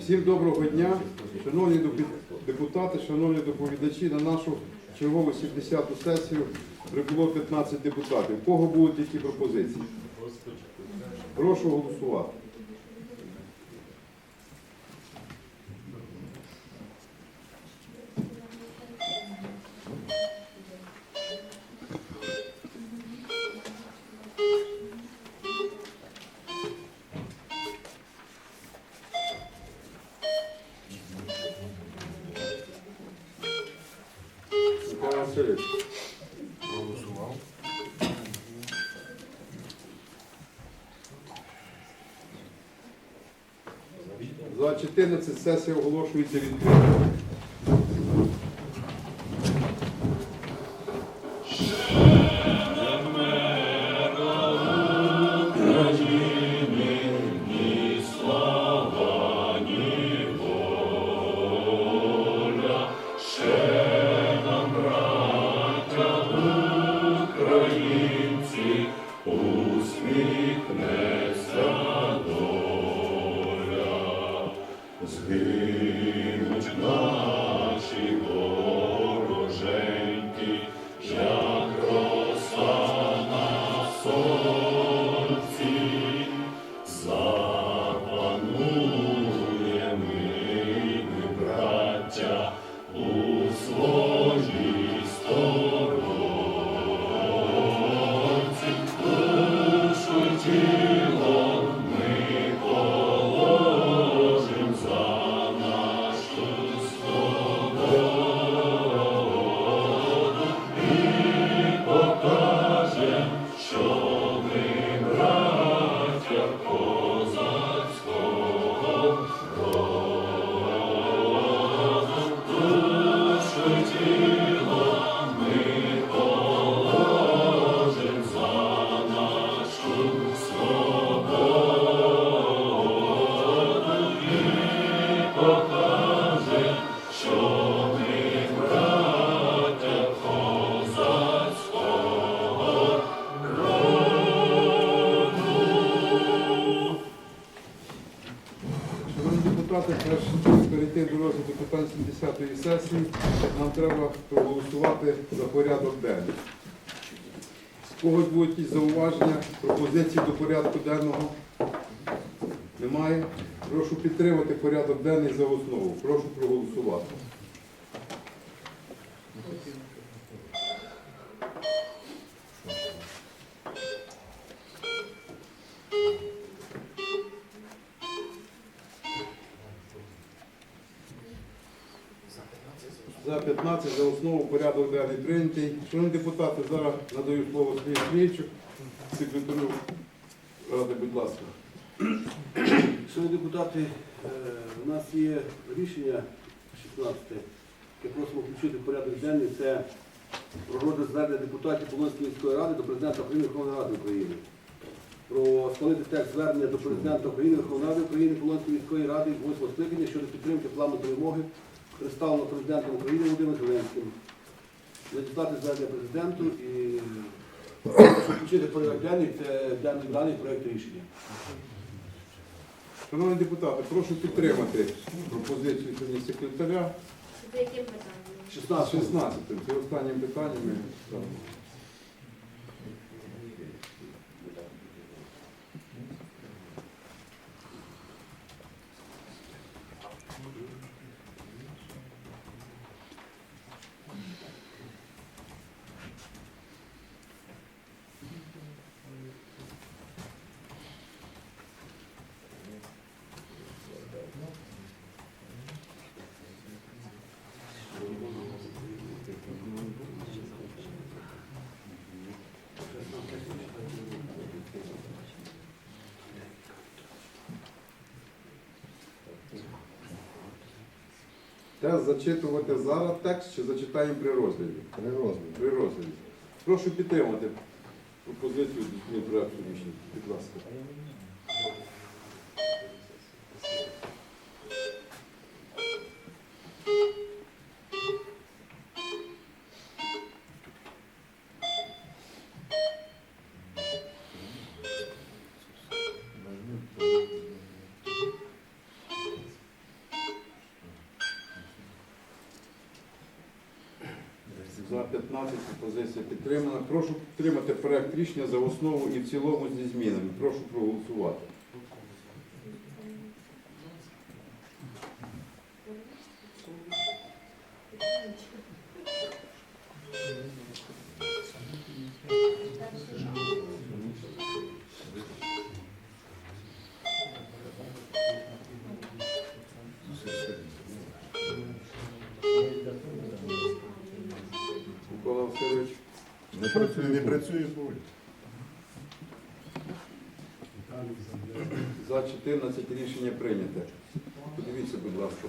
Всім доброго дня, шановні депутати, шановні доповідачі. На нашу чергову 70-ту сесію прибуло 15 депутатів. У кого будуть які пропозиції? Прошу голосувати. За 14 сесія оголошується відкритою. Проголосувати за порядок денний. У когось будуть якісь зауваження, пропозиції до порядку денного? Немає. Прошу підтримати порядок денний за основу. Прошу проголосувати. За 15 за основу порядок денний прийнятий. Шановні депутати, зараз надаю слово Сергію Сергійчук, секретарю ради, будь ласка. Шановні депутати, е, у нас є рішення 16, яке просимо включити порядок денний. Це про звернення депутатів Полонської міської ради до президента України Верховної Ради України. Про схвалити текст звернення до президента України Верховної Ради України Полонської міської ради 8 скликання щодо підтримки плану перемоги, представленого президентом України Володимиром Зеленським. Надіслати звернення президенту і включити порядок денний це даний даний проєкт рішення. Шановні депутати, прошу підтримати пропозицію сьогодні секретаря. За яким питанням? 16. 16 це останнім питанням. ми ставимо. Зачитувати зараз текст чи зачитаємо при розгляді? При розгляді. При розгляді. Прошу підтримати пропозицію до проекту рішення. Будь ласка. Пропозиція підтримана. Прошу підтримати проект рішення за основу і в цілому зі змінами. Прошу проголосувати. Працює, не працює поле. За 14 рішення прийняте. Подивіться, будь ласка.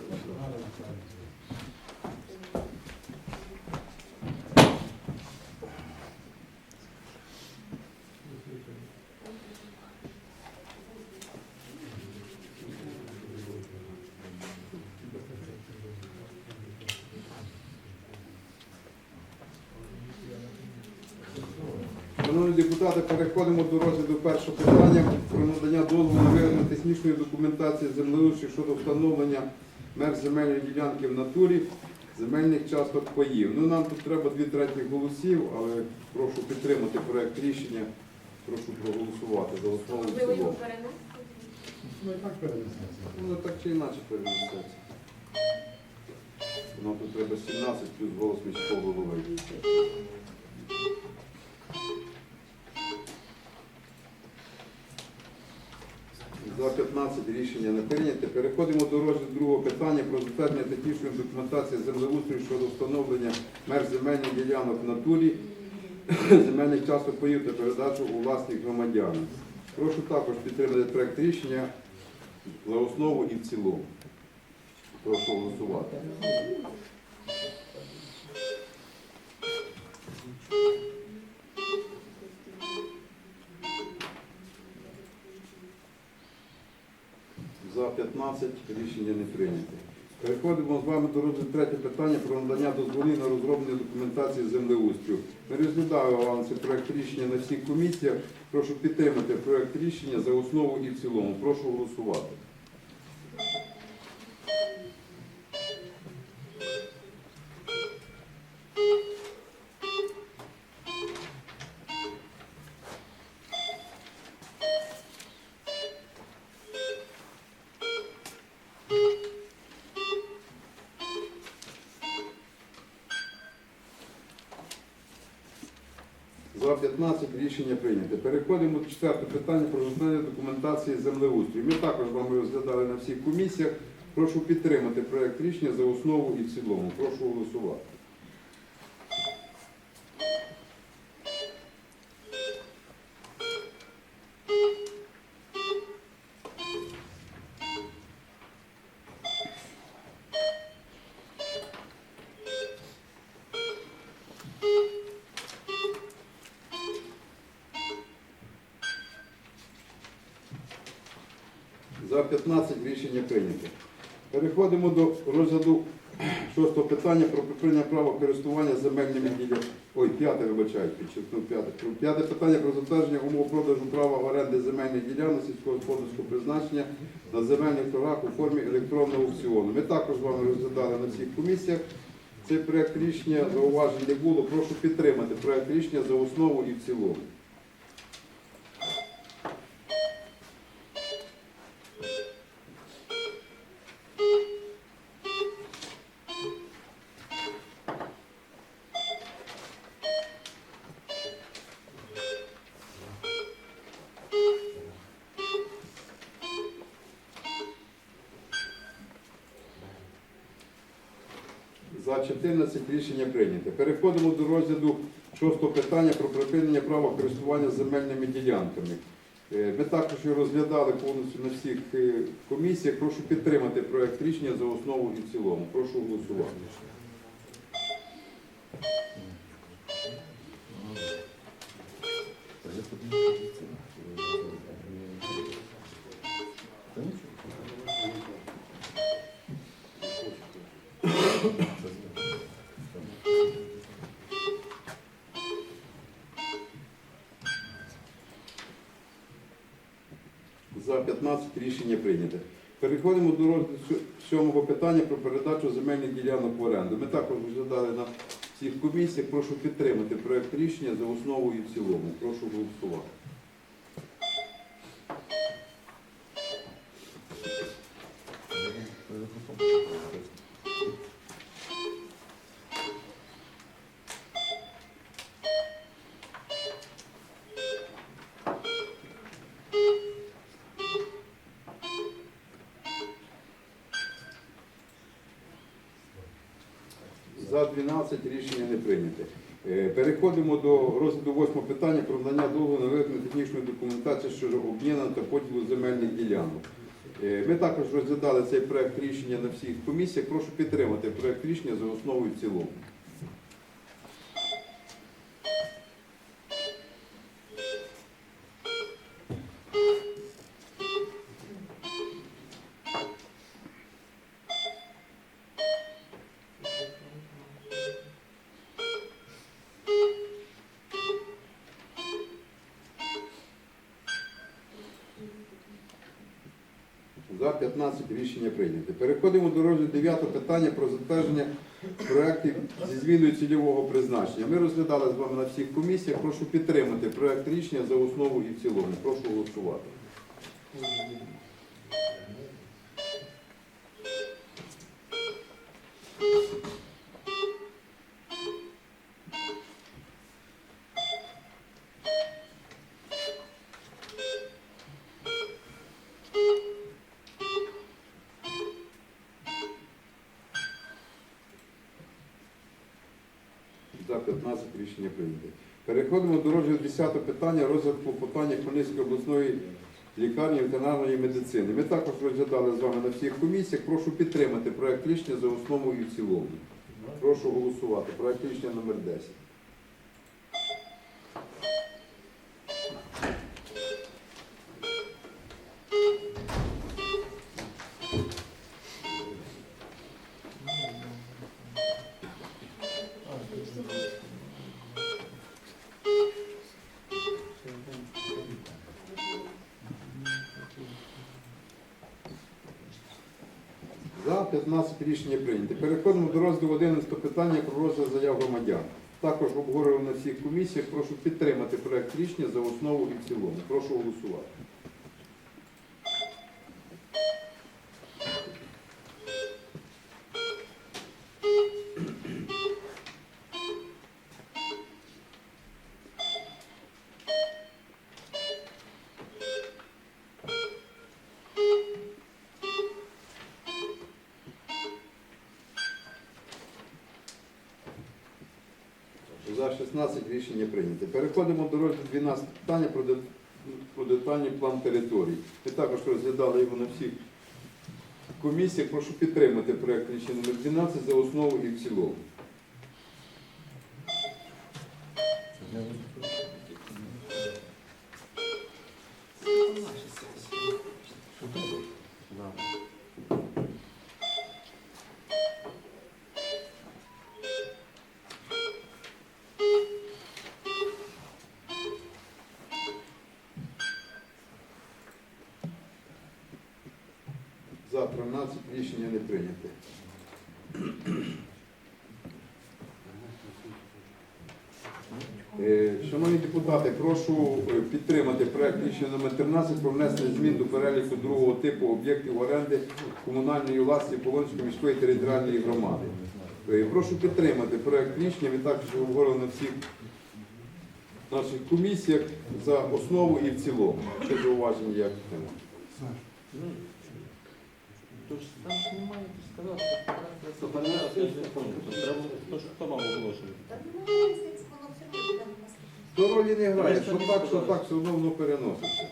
Депутати, переходимо до розгляду першого питання про надання дозволу на виготовлення технічної документації землеустрою щодо встановлення меж земельної ділянки в натурі земельних часток паїв. Ну, нам тут треба дві третіх голосів, але прошу підтримати проект рішення. Прошу проголосувати за основу цілому. Ну і так перенесеться. Ну, так чи інакше перенесеться. Нам тут треба 17 плюс голос міського голови. За 15 рішення не прийняте. Переходимо до розгляду другого питання про затвердження технічної документації землеустрою щодо встановлення меж земельних ділянок в натурі, земельних часток поїв та передачу у власність громадянам. Прошу також підтримати проект рішення за основу і в цілому. Прошу голосувати. За 15 рішення не прийнято. Переходимо з вами до розгляду третє питання про надання дозволів на розроблення документації землеустрою. Ми розглядали вам цей проект рішення на всіх комісіях. Прошу підтримати проект рішення за основу і в цілому. Прошу голосувати. За 15 рішення прийнято. Переходимо до четвертого питання про розглянення документації землеустрою. Ми також з вами розглядали на всіх комісіях. Прошу підтримати проект рішення за основу і в цілому. Прошу голосувати. За 15 рішення прийнято. Переходимо до розгляду шостого питання про припинення права користування земельними ділянками. Ой, п'яте, вибачаю, підчеркнув п'яте. П'яте питання про затвердження умов продажу права оренди земельних ділянок сільськогосподарського призначення на земельних торгах у формі електронного аукціону. Ми також з вами розглядали на всіх комісіях. Цей проект рішення зауважень не було. Прошу підтримати проект рішення за основу і в цілому. За 14 рішення прийнято. Переходимо до розгляду шостого питання про припинення права користування земельними ділянками. Е, Ми також розглядали повністю на всіх е, комісіях. Прошу підтримати проект рішення за основу і в цілому. Прошу голосувати. 15 рішення прийнято. Переходимо до розгляду сьомого питання про передачу земельних ділянок в оренду. Ми також розглядали на всіх комісіях. Прошу підтримати проект рішення за основу і в цілому. Прошу голосувати. За 12 рішення не прийняте. Е, Переходимо до розгляду восьмого питання про надання довго на виготовлення технічної документації щодо обміну та поділу земельних ділянок. Е, Ми також розглядали цей проект рішення на всіх комісіях. Прошу підтримати проект рішення за основу і в цілому. 15 рішення прийнято. Переходимо до розгляду 9 питання про затвердження проєктів зі зміною цільового призначення. Ми розглядали з вами на всіх комісіях. Прошу підтримати проєкт рішення за основу і в цілому. Прошу голосувати. За 15 рішення прийнято. Переходимо до розгляду 10 питання розвитку питання Хмельницької обласної лікарні ветеринарної медицини. Ми також розглядали з вами на всіх комісіях. Прошу підтримати проект рішення за основу і в цілому. Прошу голосувати. Проект рішення номер 10. За 15 рішення прийнято. Переходимо до розділу 11 питання про розгляд заяв громадян. Також обговорювали на всіх комісіях. Прошу підтримати проект рішення за основу і в цілому. Прошу голосувати. За 16 рішення прийнято. Переходимо до розгляду 12 питання про, де- про детальний план територій. Ми також розглядали його на всіх комісіях. Прошу підтримати проєкт рішення номер 12 за основу і в цілому. Депутати, прошу е, підтримати проект рішення номер 13 про внесення змін до переліку другого типу об'єктів оренди комунальної власності Полонської міської територіальної громади. Е, Прошу підтримати проект рішення. Ми також говорили на всіх наших комісіях за основу і в цілому. Ще зауваження як тема. Тож там ж немає ти сказав, що треба, хто мав? То ролі не грає, що так, що так, все одно воно переноситься.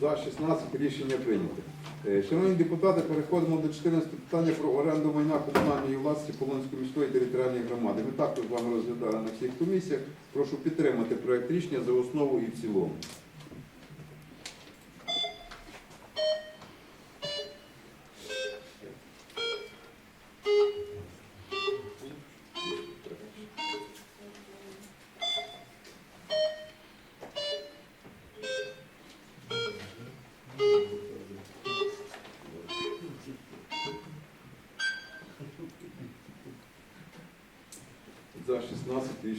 За 16 рішення прийнято. Е, Шановні депутати, переходимо до 14 питання про оренду майна комунальної власності Полонської міської територіальної громади. Ми також з вами розглядали на всіх комісіях. Прошу підтримати проект рішення за основу і в цілому.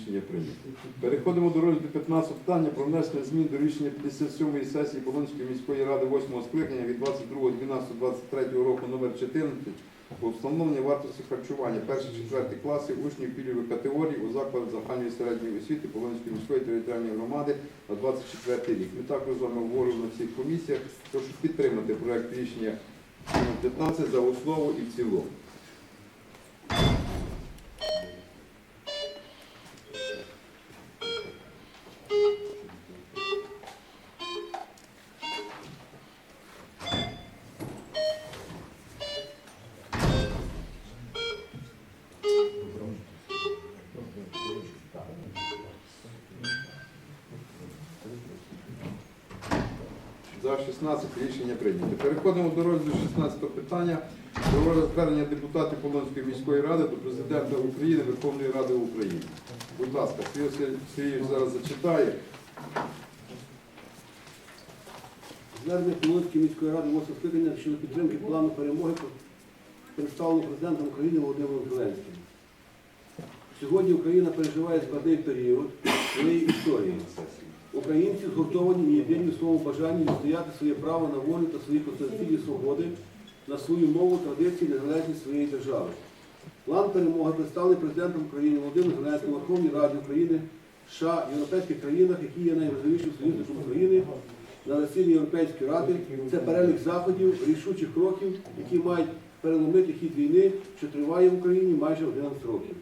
Рішення прийнято. Переходимо до розгляду 15 питання про внесення змін до рішення 57-ї сесії Полонської міської ради 8 скликання від 22.12.23 року номер 14 про встановлення вартості харчування перших-четвертих класів учнів пільгових категорій у закладах загальної середньої освіти Полонської міської територіальної громади на 24 рік. Ми також з вами говорили на всіх комісіях, прошу підтримати проект рішення номер 15 за основу і в цілому. Рішення прийнято. Переходимо до розгляду 16 питання про розвернення депутатів Полонської міської ради до президента України Верховної Ради України. Будь ласка, Сергій зараз зачитає. Звернення Полонської міської ради 8 скликання щодо підтримки плану перемоги представленого президентом України Володимиром Зеленським. Сьогодні Україна переживає складний період своєї історії. Українці згуртовані в своєму бажанні відстояти своє право на волю та свої конституційні свободи, на свою мову, традиції, незалежність своєї держави. План перемоги представлений президентом України Володимиром Зеленським Верховній Раді України, США, європейських країнах, які є найважливішим союзником України на засіданні Європейської ради. Це перелік заходів, рішучих кроків, які мають переломити хід війни, що триває в Україні майже 11 років.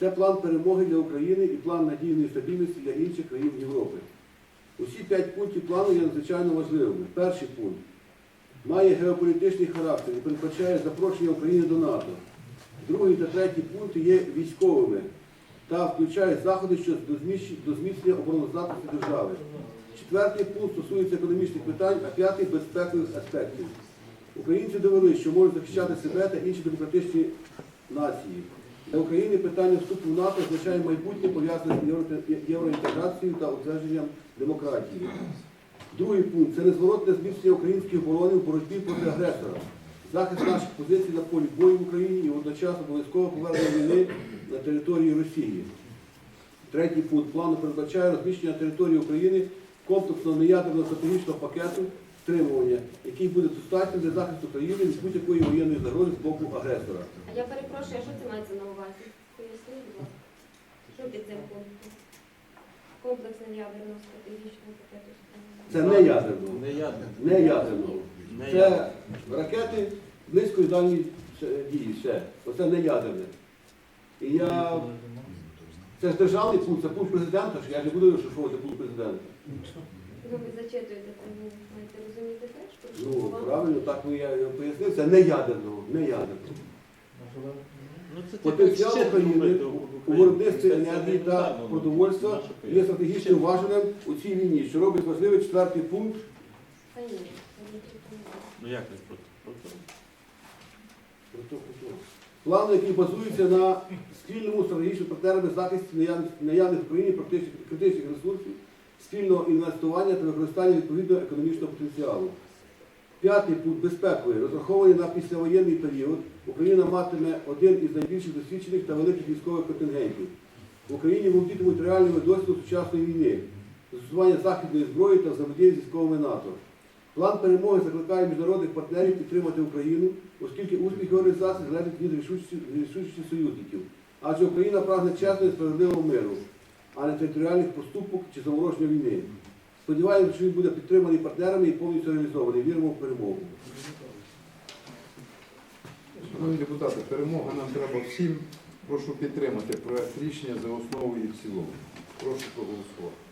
Це план перемоги для України і план надійної стабільності для інших країн Європи. Усі п'ять пунктів плану є надзвичайно важливими. Перший пункт має геополітичний характер і передбачає запрошення України до НАТО. Другий та третій пункти є військовими та включає заходи щодо зміцнення обороноздатності держави. Четвертий пункт стосується економічних питань, а п'ятий безпекових аспектів. Українці довели, що можуть захищати себе та інші демократичні нації. Для України питання вступу в НАТО означає майбутнє пов'язане з євроінтеграцією та утвердженням демократії. Другий пункт це незворотне зміцнення української оборони в боротьбі проти агресора, захист наших позицій на полі бою в Україні і водночас обов'язкове повернення війни на території Росії. Третій пункт плану передбачає розміщення території України комплексного неядерного стратегічного пакету стримування, який буде достатньо для захисту країни від будь-якої воєнної загрози з боку агресора. А Я перепрошую, а що це мається на увазі? Поясніть, будь ласка. Що під цим пунктом? Комплексне ядерного стратегічного пакету. Це не ядерного. Не я. Не ядерного. Не Це ракети близької дальньої дії. Все. Оце не ядерне. І я. Це ж державний пункт, це пункт президента, що я не буду розшифровувати пункт президента. Ну, ви зачитуєте, ви маєте розуміти теж, про що Ну, правильно, так ну, я пояснив, це не ядерного, не ядерного. Ну, це Потенціал України у виробництві енергії та продовольства є стратегічним важелем у цій війні, що робить важливий четвертий пункт. Та ні. Ну як не проти? проти? План, який базується на спільному стратегічному партнерами захисті наявних в Україні практичних критичних ресурсів, спільного інвестування та використання відповідного економічного потенціалу. П'ятий пункт безпековий, розрахований на післявоєнний період, Україна матиме один із найбільших досвідчених та великих військових контингентів. В Україні володітимуть реальними досвідом сучасної війни, застосування західної зброї та взаємодії з військовими НАТО. План перемоги закликає міжнародних партнерів підтримати Україну, оскільки успіх організації залежить від рішучості союзників. Адже Україна прагне чесного і справедливого миру, а не територіальних поступок чи замороження війни. Сподіваємося, що він буде підтриманий партнерами і повністю реалізований. Віримо в перемогу. Шановні депутати, перемога нам треба всім. Прошу підтримати проект рішення за основу і в цілому. Прошу проголосувати.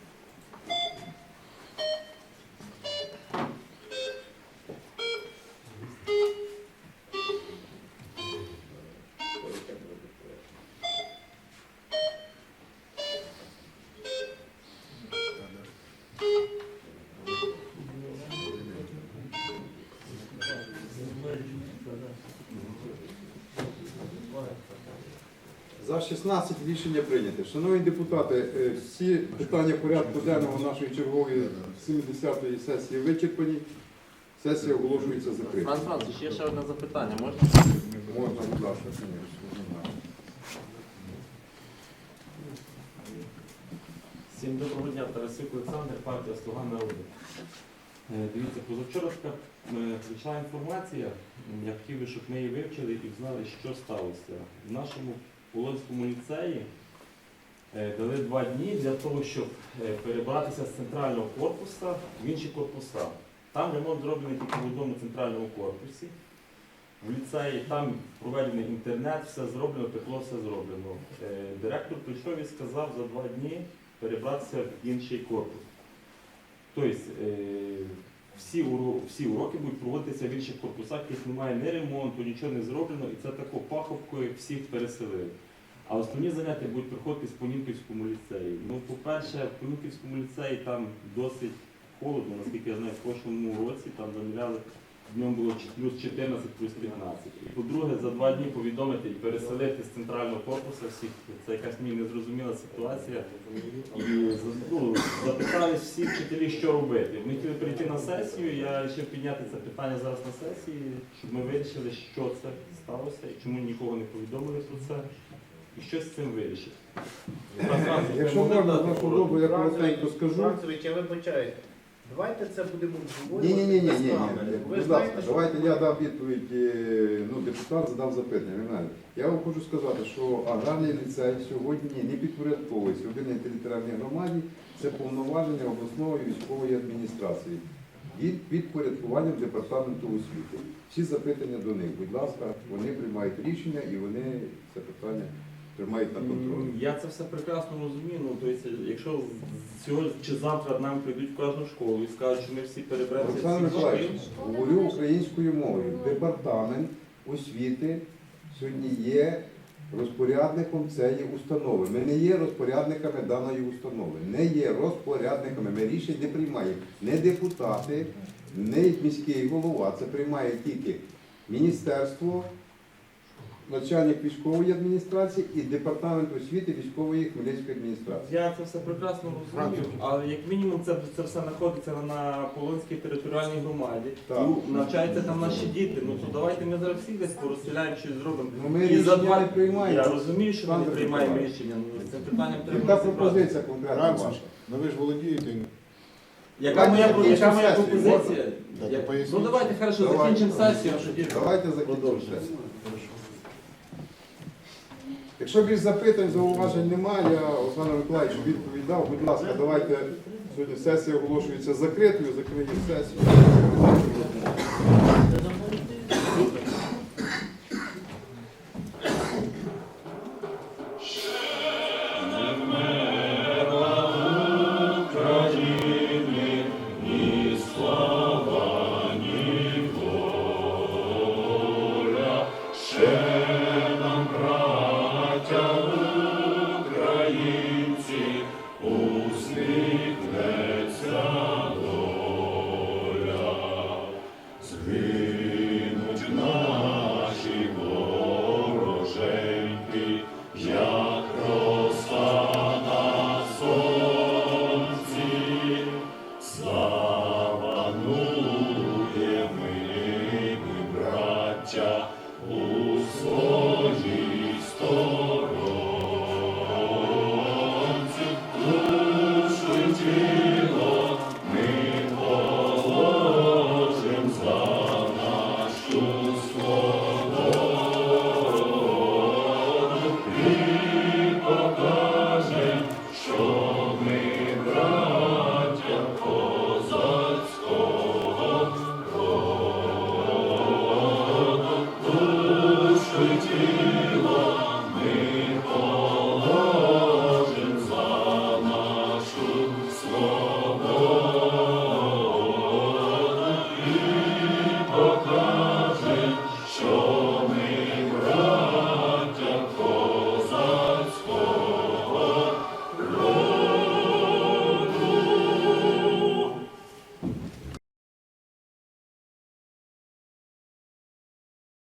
За 16 рішення прийнято. Шановні депутати, е, всі питання порядку денного нашої чергової 70-ї сесії вичерпані. Сесія оголошується закритою. Франц Францович, є ще одне запитання, можна? Можна, будь ласка, звісно. Всім доброго дня, Тарасюк Олександр, партія Слуга народу. Е, Дивіться, позавчора е, прийшла інформація. Я хотів би, щоб ми її вивчили і знали, що сталося. В нашому Полонському ліцеї е, дали два дні для того, щоб е, перебратися з центрального корпусу в інші корпуса. Там ремонт зроблений тільки в одному центральному корпусі. В ліцеї там проведений інтернет, все зроблено, тепло, все зроблено. Е, Директор прийшов і сказав за два дні перебратися в інший корпус. Тобто всі, уро- всі уроки будуть проводитися в інших корпусах, яких немає ні ремонту, нічого не зроблено, і це тако паховкою всіх переселили. А основні заняття будуть проходити в Понінківському ліцеї. Ну, по-перше, в Понінківському ліцеї там досить холодно, наскільки я знаю, в прошлому році там заміряли, днем було плюс 14, плюс 15. І по-друге, за два дні повідомити і переселити з центрального корпусу всіх, це якась мені незрозуміла ситуація. І ну, запитали всі вчителі, що робити. Ми хотіли прийти на сесію, я вирішив підняти це питання зараз на сесії, щоб ми вирішили, що це сталося і чому нікого не повідомили про це, і що з цим вирішити. Якщо можна, я коротенько скажу. Я вибачаю. Давайте це будемо обговорювати. Ні, ні, ні, ні, ні, ні. Ви Будь знаєте, ласка, що давайте я дам відповідь. е, Ну, депутат задав запитання. Я вам хочу сказати, що аграрний ліцей сьогодні не підпорядковується єдиній територіальній громаді. Це повноваження обласної військової адміністрації під підпорядкуванням департаменту освіти. Всі запитання до них, будь ласка, вони приймають рішення і вони це питання тримають на контролі. Я це все прекрасно розумію. Ну, тобто, якщо сьогодні чи завтра нам прийдуть в кожну школу і скажуть, що ми всі переберемося Олександр Миколаївич, говорю українською мовою. Департамент освіти сьогодні є розпорядником цієї установи. Ми не є розпорядниками даної установи. Не є розпорядниками. Ми рішень не приймаємо. Не депутати, не міський голова. Це приймає тільки міністерство, начальник військової адміністрації і департамент освіти військової Хмельницької адміністрації. Я це все прекрасно розумію, але як мінімум це, це все знаходиться на Полонській територіальній громаді. Так. Навчаються там наші діти. Ну то давайте ми зараз всіх десь порозстріляємо, щось зробимо. Ну, ми І за рішення два- не приймаємо. Я розумію, що ми не Олександр приймаємо Миколаївич. рішення. Ну, з цим питанням треба Яка розібратися. пропозиція конкретна ваша? ну ви ж володієте. Яка моя, Давайте яка моя сесію. пропозиція? Я- поясніть. Ну давайте хорошо, Давайте. закінчимо сесію, а тоді Давайте закінчимо сесію. Якщо більш запитань, зауважень немає, я Оксана Миколаївич відповідав. Будь ласка, давайте сьогодні сесія оголошується закритою, закриємо сесію. Cristo.